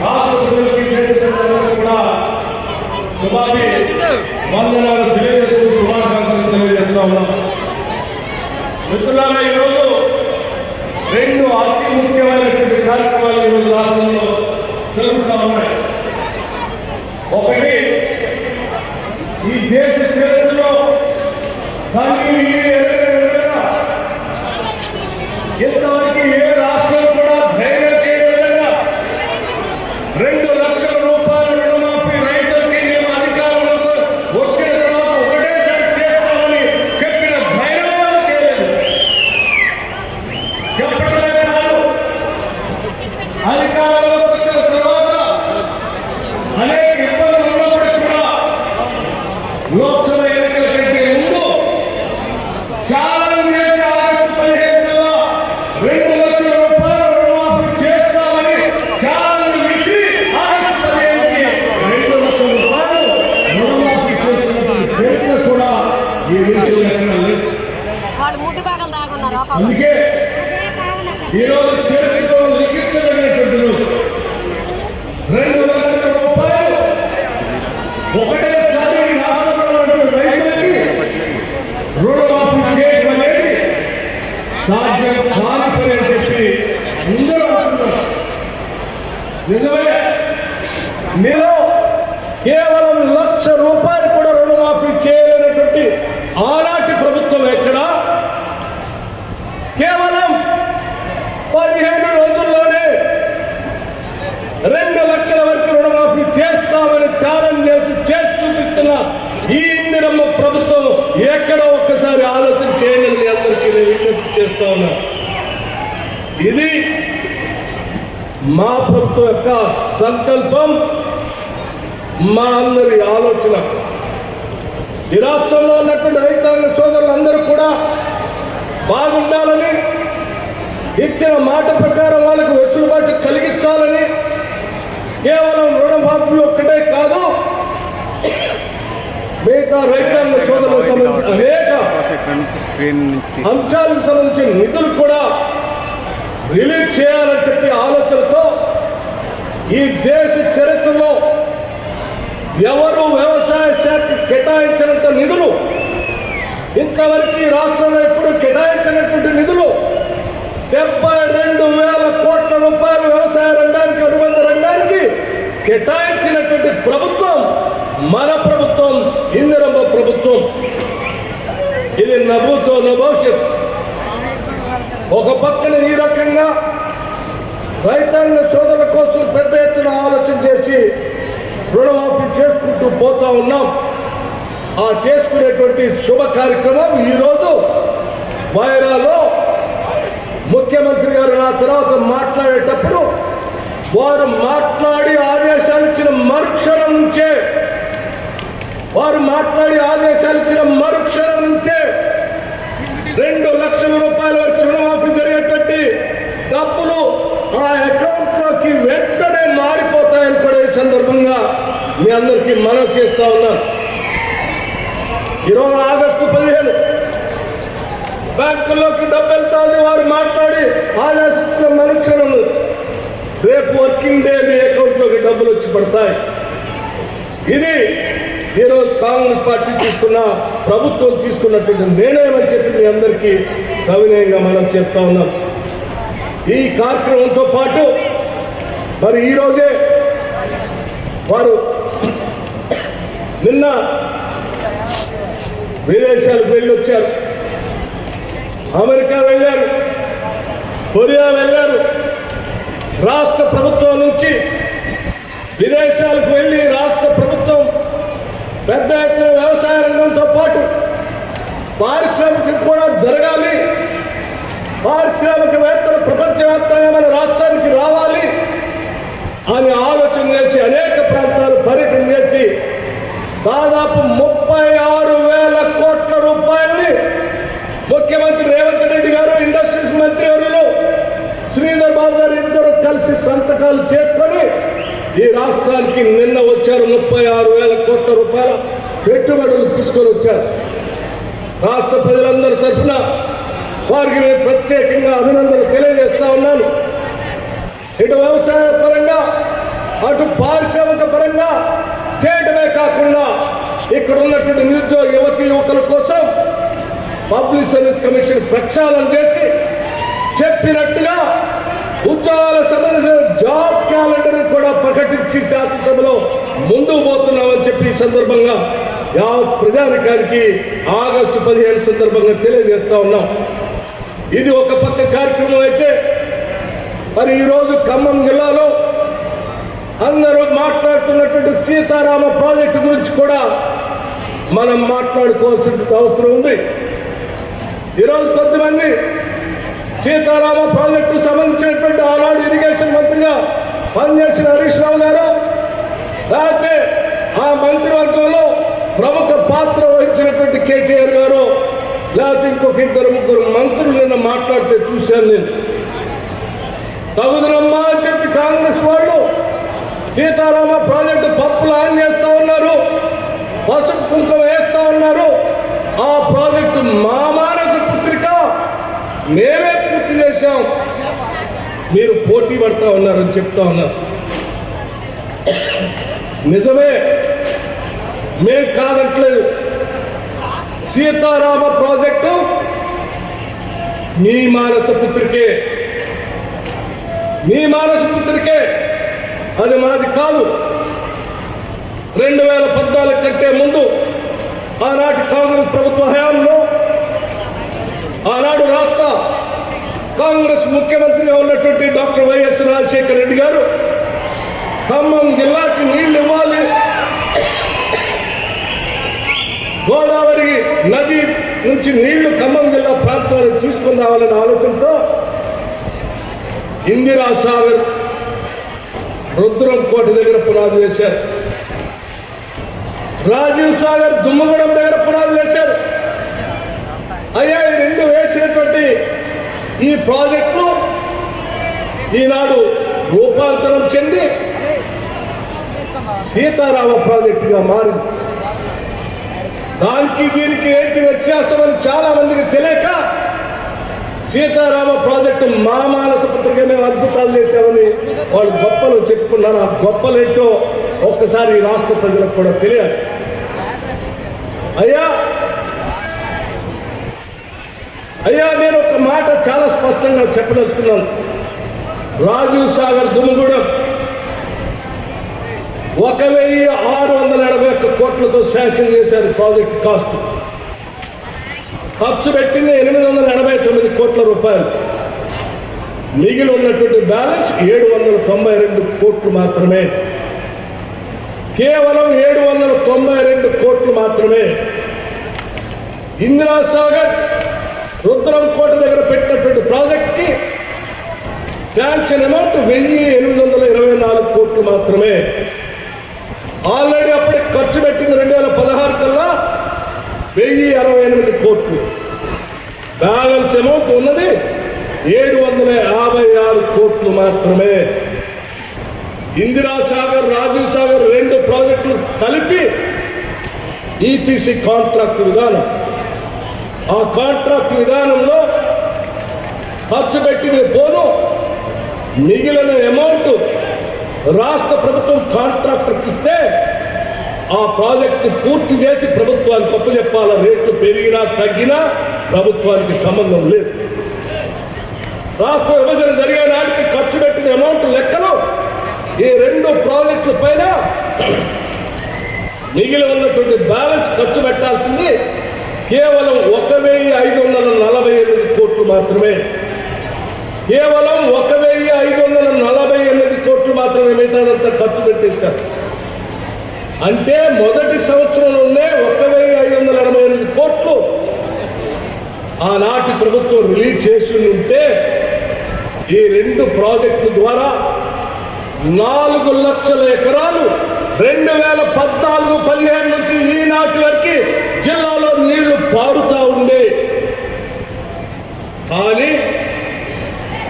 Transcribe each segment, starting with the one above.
రాష్ట్ర ప్రజలకి దేశ కూడా శుభాభి వందనాలు తెలియజేస్తూ శుభాకాంక్షలు తెలియజేస్తా ఉన్నాం మిత్రులారా ఈరోజు రెండు అతి ముఖ్యమైనటువంటి కార్యక్రమాలు ఈరోజు రాష్ట్రంలో జరుగుతూ ఉన్నాయి ఒకటి ఈ దేశ చరిత్రలో కానీ ఇంతవరకు ఏ రాష్ట్రం కూడా ధైర్యం చేయని విధంగా రెండు లక్షల రూపాయల రుణమాఫీ రైతులకి మేము అధికారంలోకి వచ్చిన తర్వాత ఒకటేసారి చేస్తామని చెప్పిన ధైర్యం వాళ్ళు చేయలేదు చెప్పడమే కాదు అధికారంలోకి వచ్చిన తర్వాత అనేక ఇబ్బందులు ఉన్నప్పటికీ కూడా లోక్సభ ఎన్నికల కంటే ముందు ఛాలెంజ్ చేసి ఆగస్టు పదిహేడున రెండు లక్షల రూపాయల రుణమాఫీ చేస్తామని ఛాలెంజ్ విసిరి ఆగస్టు పదిహేడుకి రెండు లక్షల రూపాయలు రుణమాఫీ చేస్తున్నటువంటి చరిత్ర కూడా ఈ దేశంలో ఎక్కడా లేదు వాళ్ళు ముట్టి భాగం దాగున్నారు ఒక అందుకే ఈరోజు చరిత్రలో లిఖించదగినటువంటి రోజు. రెండు లక్షల రూపాయలు ఒకటేసారి ఈ రాష్ట్రంలో ఉన్నటువంటి రైతులకి రుణమాఫీ చేయడం అనేది సాధ్యం కాని పని అని చెప్పి అందరూ అంటున్నారు నిజమే. మీరు కేవలం లక్ష రూపాయలు కూడా రుణమాఫీ చేయలేనటువంటి ఆనాటి ప్రభుత్వం ఎక్కడ? కేవలం పదిహేను రోజుల్లోనే రెండు లక్షల వరకు రుణమాఫీ చేస్తామని ఛాలెంజ్ చేసి చేసి చూపిస్తున్న ఈ ఇందిరమ్మ ప్రభుత్వం ఎక్కడో ఒక్కసారి ఆలోచన చేయండి అందరికీ నేను విజ్ఞప్తి చేస్తా ఉన్నా. ఇది మా ప్రభుత్వం యొక్క సంకల్పం మా అందరి ఆలోచన. ఈ రాష్ట్రంలో ఉన్నటువంటి రైతాంగ సోదరులందరూ కూడా బాగుండాలని ఇచ్చిన మాట ప్రకారం వాళ్ళకు వెసులుబాటు కలిగించాలని కేవలం రుణమాఫీ ఒక్కటే కాదు మిగతా రైతాంగ సోదరులకు సంబంధించి అనేక అంశాలకు సంబంధించిన నిధులు కూడా రిలీజ్ చేయాలని చెప్పి ఆలోచనతో ఈ దేశ చరిత్రలో ఎవరు వ్యవసాయ శాఖ కేటాయించినంత నిధులు ఇంతవరకు ఈ రాష్ట్రంలో ఎప్పుడు కేటాయించినటువంటి నిధులు డెబ్బై రెండు వేల కోట్ల రూపాయలు వ్యవసాయ రంగానికి అనుబంధ రంగానికి కేటాయించినటువంటి ప్రభుత్వం మన ప్రభుత్వం ఇందిరమ్మ ప్రభుత్వం. ఇది నవ్వుతో భవిష్యత్. ఒక పక్కన ఈ రకంగా రైతాంగ సోదరుల కోసం పెద్ద ఎత్తున ఆలోచన చేసి రుణమాఫీ చేసుకుంటూ పోతా ఉన్నాం. ఆ చేసుకునేటువంటి శుభ కార్యక్రమం ఈరోజు వైరాలో ముఖ్యమంత్రి గారు నా తర్వాత మాట్లాడేటప్పుడు వారు మాట్లాడి ఆదేశాలు ఇచ్చిన మరుక్షణం నుంచే వారు మాట్లాడి ఆదేశాలు ఇచ్చిన మరుక్షణం నుంచే రెండు లక్షల రూపాయల వరకు రుణమాఫీ జరిగేటువంటి డబ్బులు ఆ అకౌంట్లోకి వెంటనే మారిపోతాయని కూడా ఈ సందర్భంగా మీ అందరికీ మనం చేస్తా ఉన్నాను ఈరోజు ఆగస్టు పదిహేను బ్యాంకుల్లోకి డబ్బు వెళ్తాది వారు మాట్లాడి ఆదేశించిన మరుక్షణం రేపు వర్కింగ్ డే మీ అకౌంట్లోకి డబ్బులు వచ్చి పడతాయి. ఇది ఈరోజు కాంగ్రెస్ పార్టీ తీసుకున్న ప్రభుత్వం తీసుకున్నటువంటి నిర్ణయమని చెప్పి మీ అందరికీ సవినయంగా మనం చేస్తూ ఉన్నాం. ఈ కార్యక్రమంతో పాటు మరి ఈరోజే వారు నిన్న విదేశాలకు వెళ్ళి వచ్చారు అమెరికా వెళ్ళారు. కొరియా వెళ్ళారు. రాష్ట్ర ప్రభుత్వం నుంచి విదేశాలకు వెళ్ళి రాష్ట్ర ప్రభుత్వం పెద్ద ఎత్తున వ్యవసాయ రంగంతో పాటు పారిశ్రామిక కూడా జరగాలి. పారిశ్రామికవేత్తలు ప్రపంచవ్యాప్తంగా మన రాష్ట్రానికి రావాలి అని ఆలోచన చేసి అనేక ప్రాంతాలు పరి దాదాపు ముప్పై ఆరు వేల కోట్ల రూపాయలని ముఖ్యమంత్రి రేవంత్ రెడ్డి గారు ఇండస్ట్రీస్ మంత్రి వర్యులు శ్రీధర్ బాబు గారు ఇద్దరు కలిసి సంతకాలు చేసుకొని ఈ రాష్ట్రానికి నిన్న వచ్చారు ముప్పై ఆరు వేల కోట్ల రూపాయల పెట్టుబడులు తీసుకొని వచ్చారు. రాష్ట్ర ప్రజలందరి తరఫున వారికి ప్రత్యేకంగా అభినందనలు తెలియజేస్తా ఉన్నాను. ఇటు వ్యవసాయ పరంగా అటు పారిశ్రామిక పరంగా చేయడమే కాకుండా ఇక్కడ ఉన్నటువంటి నిరుద్యోగ యువతి యువకుల కోసం పబ్లిక్ సర్వీస్ కమిషన్ ప్రక్షాళన చేసి చెప్పినట్టుగా ఉద్యోగాల సంబంధించిన జాబ్ క్యాలెండర్ కూడా ప్రకటించి శాసనసభలో ముందుకు పోతున్నామని చెప్పి ఈ సందర్భంగా యావత్ ప్రజానికానికి ఆగస్టు పదిహేను సందర్భంగా తెలియజేస్తా ఉన్నాం. ఇది ఒక పక్క కార్యక్రమం అయితే మరి ఈరోజు ఖమ్మం జిల్లాలో అందరూ మాట్లాడుతున్నటువంటి సీతారామ ప్రాజెక్టు గురించి కూడా మనం మాట్లాడుకోవాల్సిన అవసరం ఉంది. ఈరోజు కొద్దిమంది సీతారామ ప్రాజెక్టు సంబంధించినటువంటి ఆనాడు ఇరిగేషన్ మంత్రిగా పనిచేసిన హరీష్ రావు గారు లేకపోతే ఆ మంత్రివర్గంలో ప్రముఖ పాత్ర వహించినటువంటి కేటీఆర్ గారు లేకపోతే ఇంకొక ఇద్దరు ముగ్గురు మంత్రులు నిన్న మాట్లాడితే చూశాను నేను. తగుదనమ్మా అని చెప్పి కాంగ్రెస్ వాళ్ళు సీతారామ ప్రాజెక్టు పప్పులు ఆన్ చేస్తూ ఉన్నారు పసుపు కుంకుమ వేస్తూ ఉన్నారు. ఆ ప్రాజెక్టు మా మానస పుత్రిక మేమే పూర్తి చేశాం. మీరు పోటీ పడతా ఉన్నారని చెప్తా ఉన్నారు. నిజమే మేం కాదట్లేదు. సీతారామ ప్రాజెక్టు మీ మానస పుత్రికే. మీ మానస పుత్రికే. అది మాది కాదు. రెండు వేల పద్నాలుగు కంటే ముందు ఆనాటి కాంగ్రెస్ ప్రభుత్వ హయాంలో ఆనాడు రాష్ట్ర కాంగ్రెస్ ముఖ్యమంత్రిగా ఉన్నటువంటి డాక్టర్ వైఎస్ రాజశేఖర రెడ్డి గారు ఖమ్మం జిల్లాకి నీళ్ళు ఇవ్వాలి. గోదావరి నది నుంచి నీళ్ళు ఖమ్మం జిల్లా ప్రాంతానికి తీసుకుని రావాలనే ఆలోచనతో ఇందిరా సాగర్ రుద్రం కోట దగ్గర పునాది వేశారు. రాజీవ్ సాగర్ దుమ్మగూడెం దగ్గర పునాది వేశారు. అయ్యా ఈ రెండు వేసినటువంటి ఈ ప్రాజెక్టులు ఈనాడు రూపాంతరం చెంది సీతారామ ప్రాజెక్టుగా మారింది. దానికి దీనికి ఏంటి వ్యత్యాసం అని చాలా మందికి తెలియక సీతారామ ప్రాజెక్టు మా మానస పుత్రిక మేము అద్భుతాలు చేశామని వాళ్ళు గొప్పలు చెప్పుకున్నారు. ఆ గొప్పలు ఏంటో ఒక్కసారి రాష్ట్ర ప్రజలకు కూడా తెలియాలి. అయ్యా! అయ్యా నేను ఒక మాట చాలా స్పష్టంగా చెప్పదలుచుకున్నాను. రాజీవ్ సాగర్ దుమ్ముగూడెం ఒక వెయ్యి ఆరు వందల ఎనభై ఒక్క కోట్లతో శాంక్షన్ చేశారు ప్రాజెక్ట్ కాస్ట్. ఖర్చు పెట్టింది ఎనిమిది వందల ఎనభై తొమ్మిది కోట్ల రూపాయలు. మిగిలి ఉన్నటువంటి బ్యాలెన్స్ ఏడు వందల తొంభై రెండు కోట్లు మాత్రమే. కేవలం ఏడు వందల తొంభై రెండు కోట్లు మాత్రమే. ఇందిరా సాగర్ రుద్రం కోట దగ్గర పెట్టినటువంటి ప్రాజెక్ట్కి శాంక్షన్ అమౌంట్ వెయ్యి ఎనిమిది వందల ఇరవై నాలుగు కోట్లు మాత్రమే. ఆల్రెడీ అప్పుడే ఖర్చు పెట్టింది రెండు వేల పదహారు కల్లా వెయ్యి అరవై ఎనిమిది కోట్లు. బ్యాలెన్స్ అమౌంట్ ఉన్నది ఏడు వందల యాభై ఆరు కోట్లు మాత్రమే. ఇందిరా సాగర్ రాజీవ్ సాగర్ రెండు ప్రాజెక్టులు కలిపి ఈపీసీ కాంట్రాక్ట్ విధానం. ఆ కాంట్రాక్ట్ విధానంలో ఖర్చు పెట్టిన పోను మిగిలిన అమౌంట్ రాష్ట్ర ప్రభుత్వం కాంట్రాక్టర్కి ఇస్తే ఆ ప్రాజెక్టు పూర్తి చేసి ప్రభుత్వానికి అప్పచెప్పాల రేట్లు పెరిగినా తగ్గినా ప్రభుత్వానికి సంబంధం లేదు. రాష్ట్ర విభజన జరిగే నాటికి ఖర్చు పెట్టిన అమౌంట్ లెక్కలు ఈ రెండు ప్రాజెక్టుల పైన మిగిలి ఉన్నటువంటి బ్యాలెన్స్ ఖర్చు పెట్టాల్సింది కేవలం ఒక వెయ్యి ఐదు వందల నలభై ఎనిమిది కోట్లు మాత్రమే. కేవలం ఒక వెయ్యి ఐదు వందల నలభై ఎనిమిది కోట్లు మాత్రమే మిగతాదంతా ఖర్చు పెట్టేశారు. అంటే మొదటి సంవత్సరంలోనే ఒక వెయ్యి ఐదు వందల ఎనభై ఎనిమిది కోట్లు ఆనాటి ప్రభుత్వం రిలీజ్ చేసి ఉంటే ఈ రెండు ప్రాజెక్టుల ద్వారా నాలుగు లక్షల ఎకరాలు రెండు వేల పద్నాలుగు పదిహేను నుంచి ఈనాటి వరకు జిల్లాలో నీళ్ళు పారుతూ ఉండే. కానీ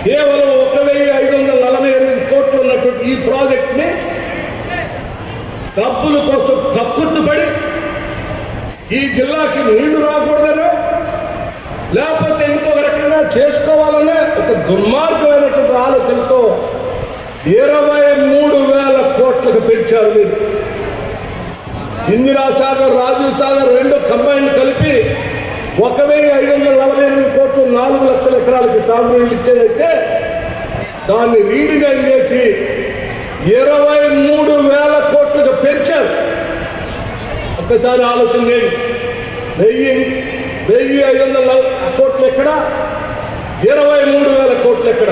కేవలం ఒక వెయ్యి ఐదు వందల నలభై ఎనిమిది కోట్లు ఉన్నటువంటి ఈ ప్రాజెక్ట్ డబ్బుల కోసం కక్కుర్తుపడి ఈ జిల్లాకి నీళ్ళు రాకూడదనే లేకపోతే ఇంకొక రకంగా చేసుకోవాలనే ఒక దుర్మార్గమైనటువంటి ఆలోచనతో ఇరవై మూడు వేల కోట్లకు పెంచారు మీరు. ఇందిరా సాగర్ రాజీవ్ సాగర్ రెండు కంబైన్ కలిపి ఒక వెయ్యి ఐదు వందల నలభై ఎనిమిది కోట్లు నాలుగు లక్షల ఎకరాలకి సాగునీళ్ళు ఇచ్చేదైతే దాన్ని రీడిజైన్ చేసి ఇరవై మూడు వేల కోట్లకు పెంచారు ఒక్కసారి ఆలోచన చేయండి. వెయ్యి వెయ్యి ఐదు వందల కోట్లు ఎక్కడ? ఇరవై మూడు వేల కోట్లు ఎక్కడ?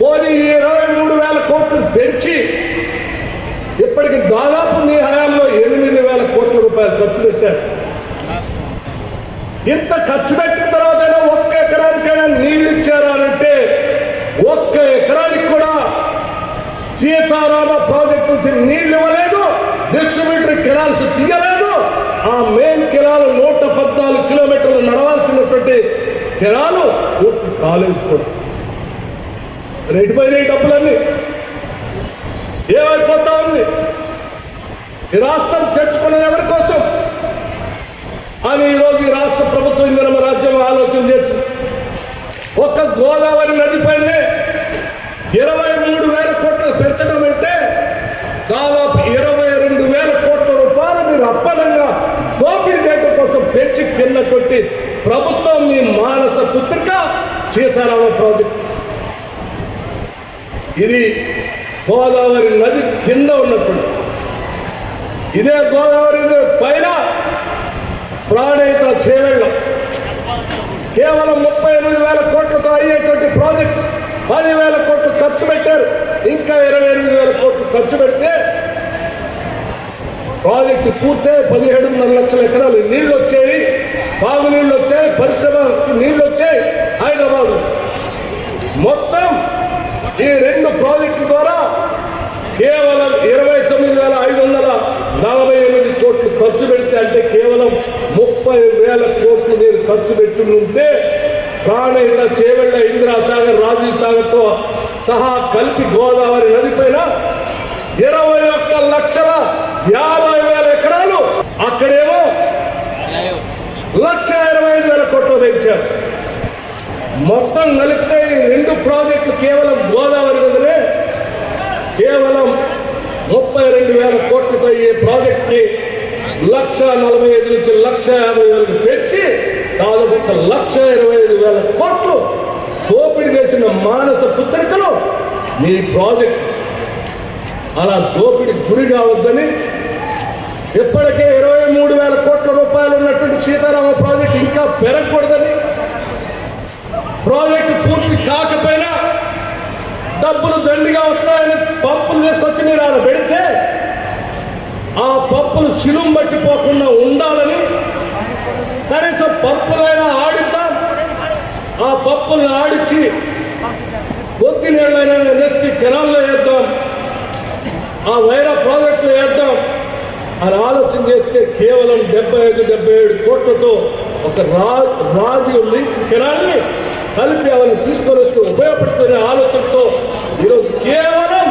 పోనీ ఇరవై మూడు వేల కోట్లు పెంచి ఇప్పటికి దాదాపు మీ హయాంలో ఎనిమిది వేల కోట్ల రూపాయలు ఖర్చు పెట్టారు. ఇంత ఖర్చు పెట్టిన తర్వాత ఒక్క ఎకరానికైనా నీళ్ళు ఇచ్చారా అంటే ఒక్క ఎకరానికి కూడా సీతారామ ప్రాజెక్ట్ నుంచి నీళ్ళు ఇవ్వలేదు డిస్ట్రిబ్యూటరీ కెనాల్స్ తీయలేదు. ఆ మెయిన్ కెనాల్ నూట పద్నాలుగు కిలోమీటర్లు నడవాల్సినటువంటి కెనాలు పూర్తి కాలేదు కూడా. రేటు పైన ఈ డబ్బులన్నీ. ఏమైపోతా ఉంది? ఈ రాష్ట్రం తెచ్చుకున్నది ఎవరి కోసం? అని ఈరోజు ఈ రాష్ట్ర ప్రభుత్వం ఇందిరమ రాజ్యం ఆలోచన చేసి ఒక్క గోదావరి నదిపైనే ఇరవై మూడు వేల పెంచడం అంటే దాదాపు ఇరవై రెండు వేల కోట్ల రూపాయలు మీరు అప్పనంగా దోపిడీ చేయడం కోసం పెంచి తిన్నటువంటి ప్రభుత్వం మీ మానస పుత్రిక సీతారామ ప్రాజెక్టు. ఇది గోదావరి నది కింద ఉన్నటువంటి ఇదే గోదావరి పైన ప్రాణహిత చేవెళ్ళం. కేవలం ముప్పై ఎనిమిది వేల కోట్లతో అయ్యేటువంటి ప్రాజెక్ట్. పదివేల కోట్లు ఖర్చు పెట్టారు. ఇంకా ఇరవై ఎనిమిది వేల కోట్లు ఖర్చు పెడితే ప్రాజెక్టు పూర్తయి పదిహేడున్నర లక్షల ఎకరాలు నీళ్ళు వచ్చాయి. బాగునీళ్ళు వచ్చాయి. పరిశ్రమ నీళ్ళు వచ్చాయి. హైదరాబాద్. మొత్తం ఈ రెండు ప్రాజెక్టు ద్వారా కేవలం ఇరవై తొమ్మిది వేల ఐదు వందల నలభై ఎనిమిది కోట్లు ఖర్చు పెడితే అంటే కేవలం ముప్పై వేల కోట్లు నేను ఖర్చు పెట్టుకుంటే ప్రాణహిత చేవెళ్ళ ఇందిరా సాగర్ రాజీవ్ సాగర్తో సహా కలిపి గోదావరి నది పైన ఇరవై ఒక్క లక్షల యాభై వేల ఎకరాలు అక్కడేమో లక్ష ఇరవై ఐదు వేల కోట్లు పెంచారు. మొత్తం కలిపితే ఈ రెండు ప్రాజెక్టులు కేవలం గోదావరి నదినే కేవలం ముప్పై రెండు వేల కోట్లతో ఈ ప్రాజెక్ట్ని లక్ష నలభై ఐదు నుంచి లక్ష యాభై వేలకు పెంచి దాదాపు ఒక లక్ష ఇరవై ఐదు వేల కోట్లు దోపిడీ చేసిన మానస పుత్రికలు మీ ప్రాజెక్ట్. అలా దోపిడి గురి కావద్దని ఇప్పటికే ఇరవై మూడు వేల కోట్ల రూపాయలు ఉన్నటువంటి సీతారామ ప్రాజెక్ట్ ఇంకా పెరగకూడదని ప్రాజెక్టు పూర్తి కాకపోయినా డబ్బులు దండిగా వస్తాయని పప్పులు తీసుకొచ్చి మీరు ఆడ పెడితే ఆ పప్పులు శిలుం పట్టిపోకుండా ఉండాలని పప్పులైనా ఆడిద్దాం. ఆ పప్పులను ఆడిచ్చి కొద్ది నీళ్ళైనా నెస్తి కెనాల్లో వేద్దాం. ఆ వైరా ప్రాజెక్టులో వేద్దాం. అని ఆలోచన చేస్తే కేవలం డెబ్బై ఐదు డెబ్బై ఏడు కోట్లతో ఒక రా రాజు లింక్ కెనాల్ని కలిపి అవన్నీ తీసుకొని వస్తూ ఉపయోగపడుతున్న ఆలోచనతో ఈరోజు కేవలం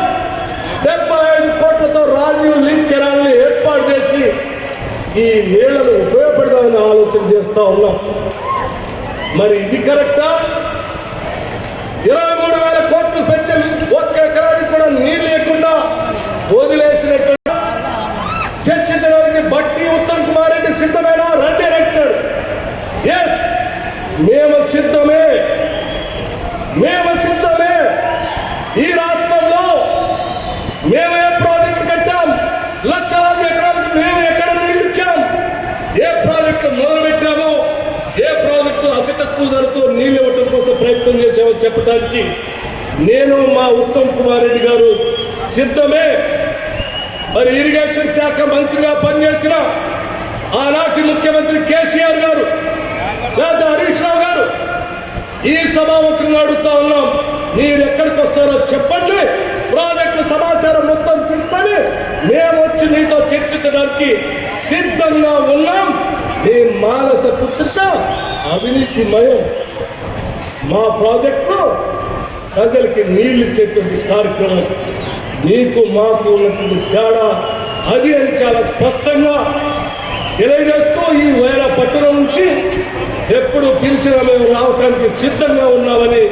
డెబ్బై ఐదు కోట్లతో రాజీవ్ లింక్ కెనాల్ని ఏర్పాటు చేసి ఈ నీళ్ళను ఉపయోగపడదామని ఆలోచన చేస్తా ఉన్నాం. మరి ఇది కరెక్టా? ఇరవై మూడు వేల కోట్లు పెంచిన ఒక్క ఎకరానికి కూడా నీళ్ళు లేకుండా వదిలేసినట్టు చర్చించడానికి బట్టి ఉత్తమ్ కుమార్ రెడ్డి సిద్ధమైన? రండి అని అంటాడు ఎస్ మేము సిద్ధమే. మేము సిద్ధం ఈ రాష్ట్రంలో మేము ఏ ప్రాజెక్టు కట్టాం లక్షలాది ఎకరాలకు మేము ఎక్కడ నీళ్ళు ఇచ్చాం ఏ ప్రాజెక్టు మొదలు పెట్టామో ఏ ప్రాజెక్టు అతి తక్కువ ధరతో నీళ్ళు ఇవ్వటం కోసం ప్రయత్నం చేసామో చెప్పడానికి నేను మా ఉత్తమ్ కుమార్ రెడ్డి గారు సిద్ధమే. మరి ఇరిగేషన్ శాఖ మంత్రిగా పనిచేసిన ఆనాటి ముఖ్యమంత్రి కేసీఆర్ గారు లేదా హరీష్ రావు గారు ఈ సభాముఖంగా అడుగుతా ఉన్నాం. మీరు ఎక్కడికి వస్తారో చెప్పండి. ప్రాజెక్టు సమాచారం మొత్తం చూస్తే మేము వచ్చి మీతో చర్చించడానికి సిద్ధంగా ఉన్నాం. మీ మానస పుత్రిక అవినీతి మయం మా ప్రాజెక్టు ప్రజలకి నీళ్ళు ఇచ్చేటువంటి కార్యక్రమం. నీకు మాకు ఉన్నటువంటి తేడా అది అని చాలా స్పష్టంగా తెలియజేస్తూ ఈ వేల పట్టణం నుంచి ఎప్పుడు పిలిచినా మేము రావటానికి సిద్ధంగా ఉన్నామని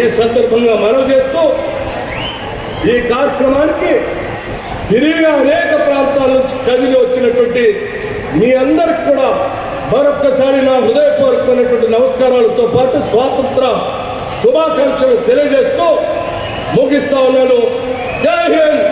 ఈ సందర్భంగా మనవి చేస్తూ ఈ కార్యక్రమానికి విరివిగా అనేక ప్రాంతాల నుంచి కదిలి వచ్చినటువంటి మీ అందరికి కూడా మరొక్కసారి నా హృదయపూర్వకమైనటువంటి నమస్కారాలతో పాటు స్వాతంత్ర శుభాకాంక్షలు తెలియజేస్తూ ముగిస్తా ఉన్నాను. జై హింద్!